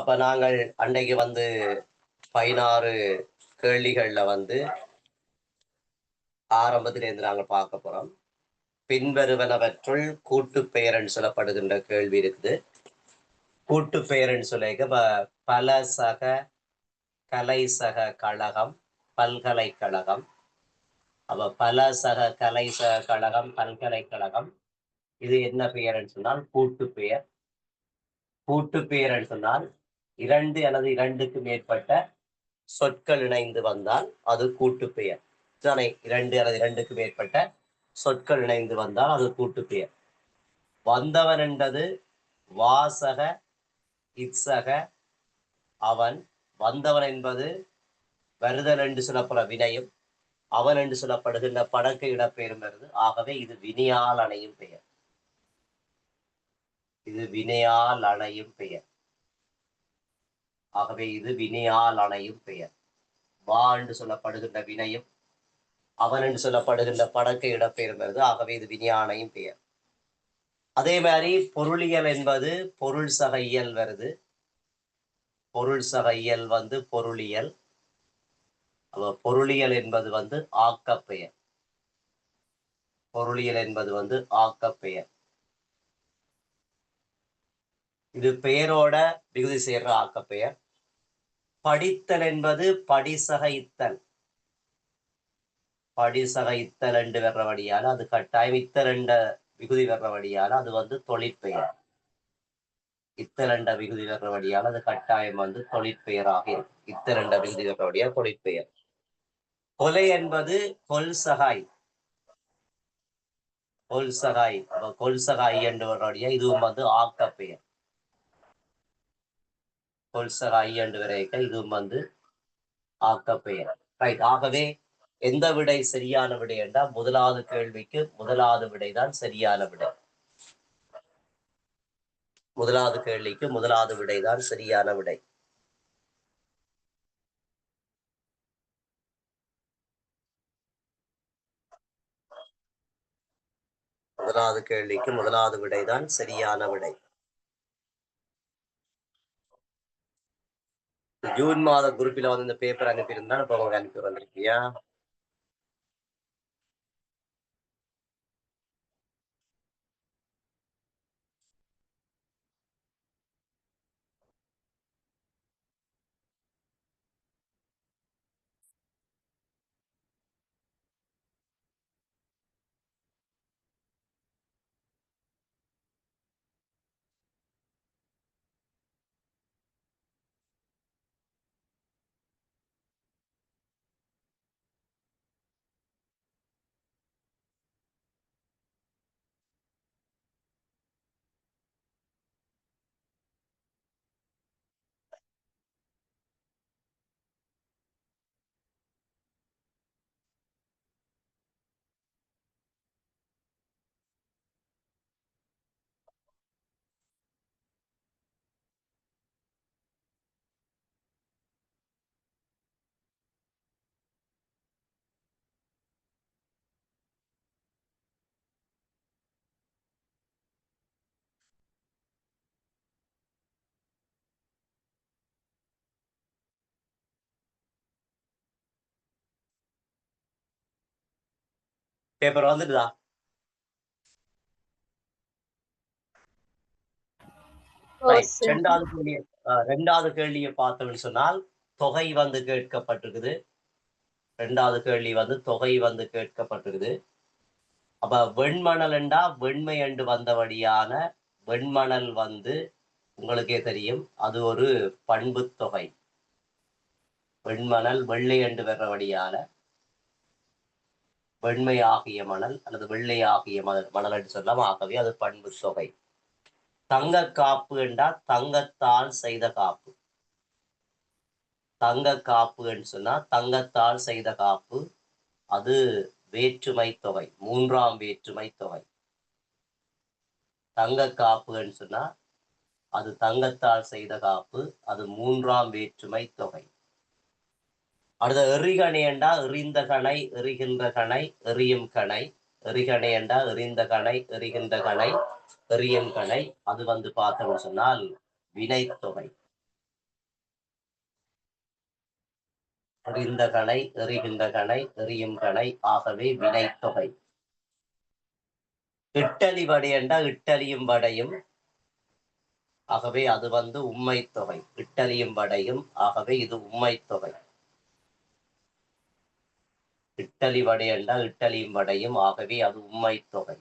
அப்ப நாங்கள் அன்னைக்கு வந்து பதினாறு கேள்விகள்ல வந்து ஆரம்பத்திலேருந்து நாங்கள் பார்க்க போறோம். பின்வருவனவற்றுள் கூட்டு பெயரன் சொல்லப்படுகின்ற கேள்வி இருக்குது. கூட்டு பெயரன் சொல்லிக்க பல சக கலை சக கழகம் பல்கலைக்கழகம் அப்ப பல சக கலை சக கழகம் பல்கலைக்கழகம் இது என்ன பெயர்ன்னு சொன்னால் கூட்டு பெயர். கூட்டு பெயர்ன்னு சொன்னால் இரண்டு அல்லது இரண்டுக்கு மேற்பட்ட சொற்கள் இணைந்து வந்தால் அது கூட்டு பெயர் இதனை இரண்டு அல்லது இரண்டுக்கு மேற்பட்ட சொற்கள் இணைந்து வந்தால் அது கூட்டு பெயர் வந்தவன் என்பது வாசக இத்சக அவன். வந்தவன் என்பது வருதல் என்று சொல்லப்படுற வினையும் அவன் என்று சொல்லப்படுகின்ற படக்கு இடப்பெயரும் வருது. ஆகவே இது வினையால் அணையும் பெயர். இது வினையால் அணையும் பெயர். ஆகவே இது வினையால் அணையும் பெயர். வா என்று சொல்லப்படுகின்ற வினையும் அவன் என்று சொல்லப்படுகின்ற படக்க இடப்பெயரும் வருது ஆகவே இது வினையானையும் பெயர். அதே மாதிரி பொருளியல் என்பது பொருள் சக இயல் வருது. பொருள் சக இயல் வந்து பொருளியல். பொருளியல் என்பது வந்து ஆக்கப்பெயர் பொருளியல் என்பது வந்து ஆக்கப்பெயர் இது பெயரோட விகுதி சேர்ற ஆக்கப்பெயர். படித்தல் என்பது படிசக இத்தல். படிசக இத்தல் என்று வர்றபடியால அது கட்டாயம் இத்தல் என்ற விகுதி வர்றபடியால அது வந்து தொழிற்பெயர். இத்தல் என்ற விகுதி வர்றபடியால் அது கட்டாயம் வந்து தொழிற்பெயராக இருக்கும். இத்தல் என்ற விகுதி வர்றபடியால் தொழிற்பெயர். கொலை என்பது கொல்சகாய் கொல்சகாய் கொல் கொல்சகாய் என்று வர்றபடியா இதுவும் வந்து ஆக்கப்பெயர். கொல்சகாய் என்று வரைக்க இதுவும் வந்து ஆக்கப்பெயர். ரைட் ஆகவே எந்த விடை சரியான விடை என்றால் முதலாவது கேள்விக்கு முதலாவது விடை தான் சரியான விடை. முதலாவது கேள்விக்கு முதலாவது விடை தான் சரியான விடை. முதலாவது கேள்விக்கு முதலாவது விடை தான் சரியான விடை. ஜூன் மாத குரூப்பில் வந்து இந்த பேப்பர் அனுப்பியிருந்தா இப்போ உங்களுக்கு அனுப்பி வந்திருக்கியா? பேப்பர் வந்துட்டுதா Right. ரெண்டாவது கேள்வி ரெண்டாவது கேள்வியை பார்த்தோம்னு சொன்னால் தொகை வந்து கேட்கப்பட்டிருக்குது. ரெண்டாவது கேள்வி வந்து தொகை வந்து கேட்கப்பட்டிருக்குது. அப்ப வெண்மணல் என்றா வெண்மை என்று வந்தபடியான வெண்மணல் வந்து உங்களுக்கே தெரியும். அது ஒரு பண்பு தொகை. வெண்மணல் வெள்ளை என்று வர்றபடியால வெண்மை ஆகிய மணல் அல்லது வெள்ளை ஆகிய மணல் மணல் என்று சொல்லலாம். ஆகவே அது பண்பு சொகை தங்க காப்பு என்றால் தங்கத்தால் செய்த காப்பு. தங்க காப்பு என்று சொன்னா தங்கத்தால் செய்த காப்பு. அது வேற்றுமை தொகை மூன்றாம் வேற்றுமை தொகை. தங்க காப்பு என்று சொன்னா அது தங்கத்தால் செய்த காப்பு அது மூன்றாம் வேற்றுமை தொகை. அடுத்த எறிகணை என்றா எறிந்த கணை எறிகின்ற கணை எறியும் கணை. எறிகணை என்றா எறிந்த கணை எறிகின்ற கணை எறியும் கணை. அது வந்து பார்த்தோம்னு சொன்னால் வினைத்தொகை. எறிந்த கணை எறிகின்ற கணை எரியும் கணை. ஆகவே வினைத்தொகை. இட்டலி வடையண்டா இட்டலியும் வடையும். ஆகவே அது வந்து உண்மை தொகை இட்டலியும் வடையும். ஆகவே இது உண்மை தொகை இட்டலி வடை என்றால் இட்டலியும் வடையும். ஆகவே அது உண்மை தொகை.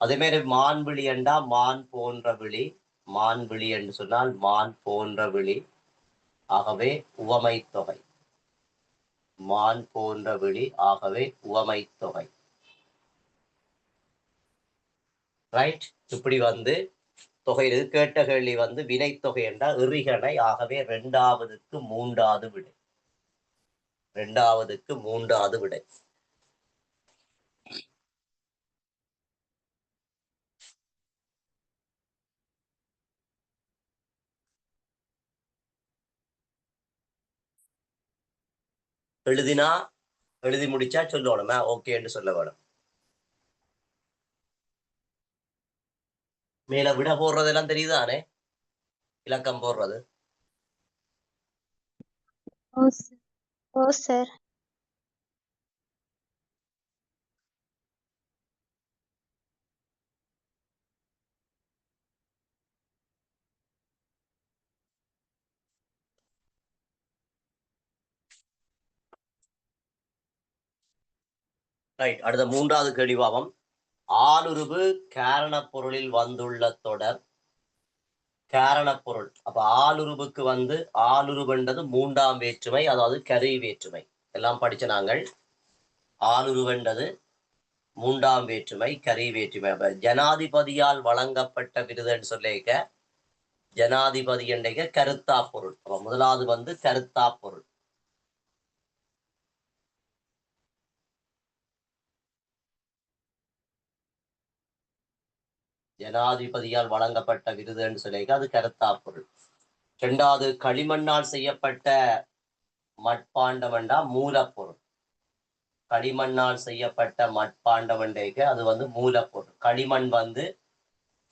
அதே மாதிரி மான் விழி என்றா மான் போன்ற விழி மான் விழி என்று சொன்னால் மான் போன்ற விழி. ஆகவே உவமை தொகை. மான் போன்ற விழி ஆகவே உவமை தொகை. ரைட் இப்படி வந்து தொகை இது கேட்ட கேள்வி வந்து வினைத்தொகை என்றால் இறிகணை ஆகவே ரெண்டாவதுக்கு மூன்றாவது விடை. இரண்டாவதுக்கு மூன்றாவது விடை. எழுதினா எழுதி முடிச்சா சொல்லணுமா? ஓகேன்னு சொல்ல வேணும். மேல விட போடுறதெல்லாம் தெரியுதானே? இலக்கம் போடுறது. ஓ சார். ரைட் அடுத்த மூன்றாவது கேள்விபாவம் ஆளுருவு காரணப் பொருளில் வந்துள்ள தொடர் காரணப் பொருள் அப்ப ஆளுருவுக்கு வந்து ஆளுருவென்றது மூன்றாம் வேற்றுமை அதாவது கரு வேற்றுமை. எல்லாம் படிச்ச நாங்கள். ஆளுருவென்றது மூன்றாம் வேற்றுமை கரி வேற்றுமை. அப்ப ஜனாதிபதியால் வழங்கப்பட்ட விருதுன்னு சொல்லிக்க ஜனாதிபதி என்ற கருத்தா பொருள். அப்ப முதலாவது வந்து கருத்தா பொருள். ஜனாதிபதியால் வழங்கப்பட்ட விருதுன்னு சொல்லிக்க அது கருத்தா பொருள். இரண்டாவது களிமண்ணால் செய்யப்பட்ட மட்பாண்டவன்டா மூலப்பொருள். களிமண்ணால் செய்யப்பட்ட மட்பாண்டம் அது வந்து மூலப்பொருள். களிமண் வந்து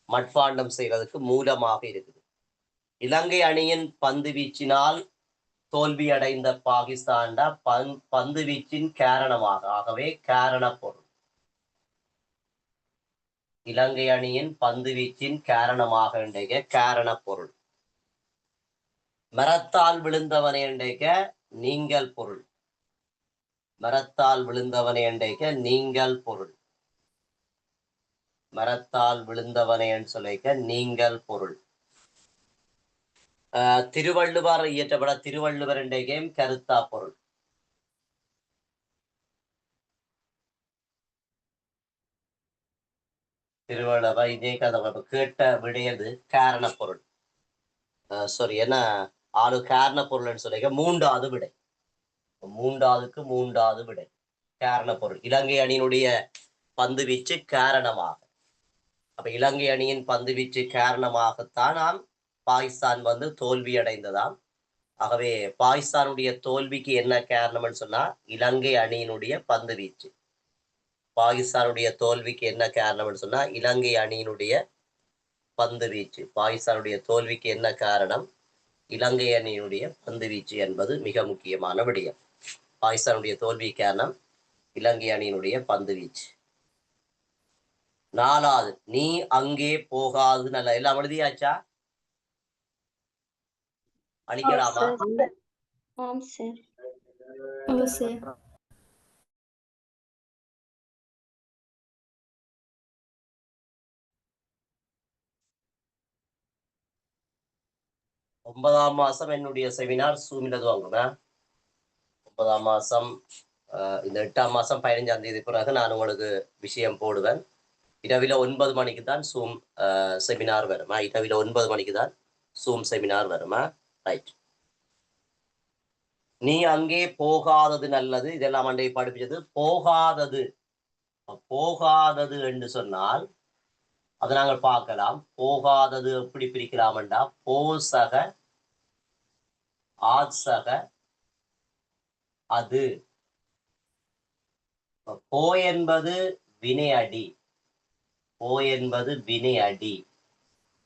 மட்பாண்டம் செய்வதற்கு மூலமாக இருக்குது. இலங்கை அணியின் பந்து வீச்சினால் தோல்வி அடைந்த பாகிஸ்தான்டா பந் பந்து வீச்சின் காரணமாக ஆகவே காரண பொருள் இலங்கை அணியின் பந்து வீச்சின் காரணமாக இன்றைக்கு காரண பொருள் மரத்தால் விழுந்தவனை இன்றைக்க நீங்கள் பொருள். மரத்தால் விழுந்தவனை இன்றைக்க நீங்கள் பொருள். மரத்தால் விழுந்தவனே சொல்லிக்க நீங்கள் பொருள். ஆஹ் திருவள்ளுவர் இயற்றப்பட திருவள்ளுவர் என்றைக்கையும் கருத்தா பொருள். திருவள்ளுவ இதே கதை கேட்ட விடையது காரண பொருள் சாரி என்ன? ஆளு காரண பொருள்னு சொல்லிக்க மூன்றாவது விடை. மூன்றாவதுக்கு மூன்றாவது விடை. காரண பொருள் இலங்கை அணியினுடைய பந்து வீச்சு காரணமாக. அப்ப இலங்கை அணியின் பந்து வீச்சு காரணமாகத்தான் நாம் பாகிஸ்தான் வந்து தோல்வி அடைந்ததாம். ஆகவே பாகிஸ்தானுடைய தோல்விக்கு என்ன காரணம்னு சொன்னா இலங்கை அணியினுடைய பந்து வீச்சு. பாகிஸ்தானுடைய தோல்விக்கு என்ன காரணம்னு சொன்னா இலங்கை அணியினுடைய பந்து வீச்சு. பாகிஸ்தானுடைய தோல்விக்கு என்ன காரணம்? இலங்கை அணியினுடைய பந்து வீச்சு என்பது மிக முக்கியமான விடயம். பாகிஸ்தானுடைய தோல்வி காரணம் இலங்கை அணியினுடைய பந்து வீச்சு. நாலாவது நீ அங்கே போகாது நல்ல எல்லாம் எழுதியாச்சா? அழிக்கலாமா ஒன்பதாம் மாசம் என்னுடைய செமினார் சூமில் வாங்குவேன் ஒன்பதாம் மாசம் அஹ், இந்த எட்டாம் மாசம் பதினஞ்சாம் தேதி பிறகு நான் உங்களுக்கு விஷயம் போடுவேன். இரவில ஒன்பது மணிக்கு தான் சூம் செமினார் வருமா? இரவில ஒன்பது மணிக்கு தான் சூம் செமினார் வருமா? ரைட் நீ அங்கே போகாதது நல்லது. இதெல்லாம் அன்றைய படிப்பிச்சது போகாதது. போகாதது என்று சொன்னால் அதை நாங்கள் பார்க்கலாம். போகாதது எப்படி பிரிக்கலாம்டா போசக ஆசக அது. போ என்பது வினை அடி. போ என்பது வினை அடி.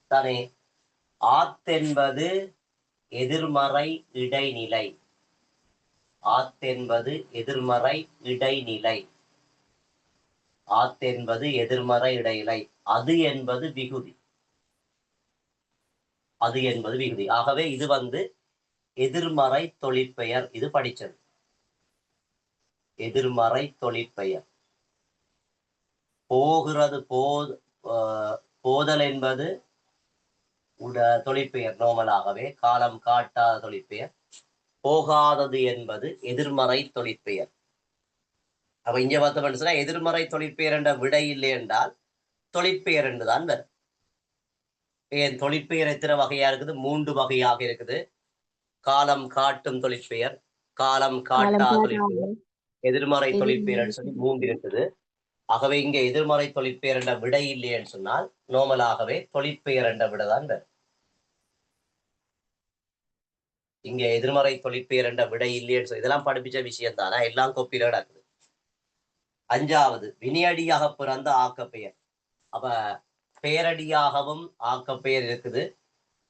தானே? ஆத் என்பது எதிர்மறை இடைநிலை. ஆத்தென்பது எதிர்மறை இடைநிலை. ஆத்தென்பது எதிர்மறை இடையிலை. அது என்பது விகுதி. அது என்பது விகுதி. ஆகவே இது வந்து எதிர்மறை தொழிற்பெயர். இது படிச்சது. எதிர்மறை தொழிற்பெயர். போகிறது போ போதல் என்பது உட தொழிற்பெயர். நோமலாகவே காலம் காட்டாத தொழிற்பெயர். போகாதது என்பது எதிர்மறை தொழிற்பெயர். அப்ப இங்க பார்த்தோம்னு சொன்னா எதிர்மறை தொழிற்பெயர் என்ற விடை இல்லை என்றால் தொழிற்பெயர் என்றுதான் வரும். ஏன்? தொழிற்பெயர் எத்தனை வகையா இருக்குது? மூன்று வகையாக இருக்குது. காலம் காட்டும் தொழிற்பெயர் காலம் காட்டா தொழிற்பெயர் எதிர்மறை தொழிற்பெயர்னு சொல்லி மூன்று இருக்குது. ஆகவே இங்க எதிர்மறை தொழிற்பெயர் என்ற விடை இல்லைன்னு சொன்னால் நோமலாகவே தொழிற்பெயர் என்ற விடை தான் வரும். இங்க எதிர்மறை தொழிற்பெயர் என்ற விடை இல்லைன்னு சொல்லி இதெல்லாம் படிப்பிச்ச விஷயம் தானே எல்லாம் கொப்பில நடக்குது அஞ்சாவது வினையடியாக பிறந்த ஆக்கப்பெயர். அப்ப பெயரடியாகவும் ஆக்கப்பெயர் இருக்குது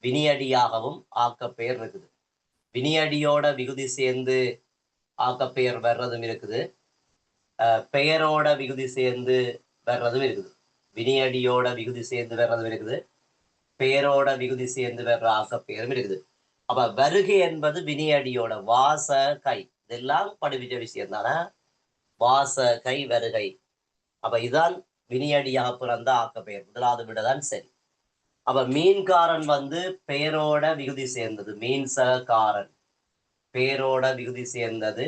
வினியடியாகவும் ஆக்கப்பெயர் இருக்குது. வினியடியோட விகுதி சேர்ந்து ஆக்கப்பெயர் வர்றதும் இருக்குது. பெயரோட விகுதி சேர்ந்து வர்றதும் இருக்குது. வினியடியோட விகுதி சேர்ந்து வர்றதும் இருக்குது. பெயரோட விகுதி சேர்ந்து வர்ற ஆக்கப்பெயரும் இருக்குது. அப்ப வருகை என்பது வினியடியோட வாச கை. இதெல்லாம் படிப்பிச்ச விஷயம் தானே வாச கை வருகை அப்ப இதான் வினியடியாக பிறந்த ஆக்கப்பெயர். முதலாவது விடதான் சரி. அப்ப மீன்காரன் வந்து பெயரோட விகுதி சேர்ந்தது. மீன் மீன்சகாரன் பெயரோட விகுதி சேர்ந்தது.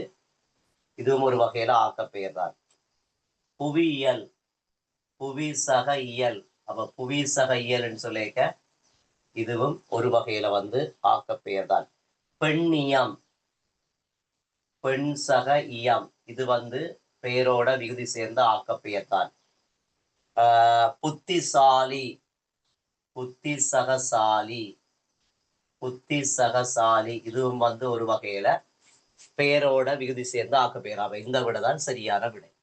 இதுவும் ஒரு வகையில ஆக்கப்பெயர் தான். புவியியல். புவிசக இயல் அப்ப புவிசக இயல்னு சொல்லிக்க இதுவும் ஒரு வகையில வந்து ஆக்கப்பெயர் தான். பெண்ணியம். பெண் சக இயம். இது வந்து பெயரோட விகுதி சேர்ந்த ஆக்கப்பெயர்தான். ஆஹ் புத்திசாலி. புத்திசகசாலி. புத்திசகசாலி. இதுவும் வந்து ஒரு வகையில பெயரோட விகுதி சேர்ந்த ஆக்கப்பெயர். அவ இந்த விடை தான் சரியான விடை.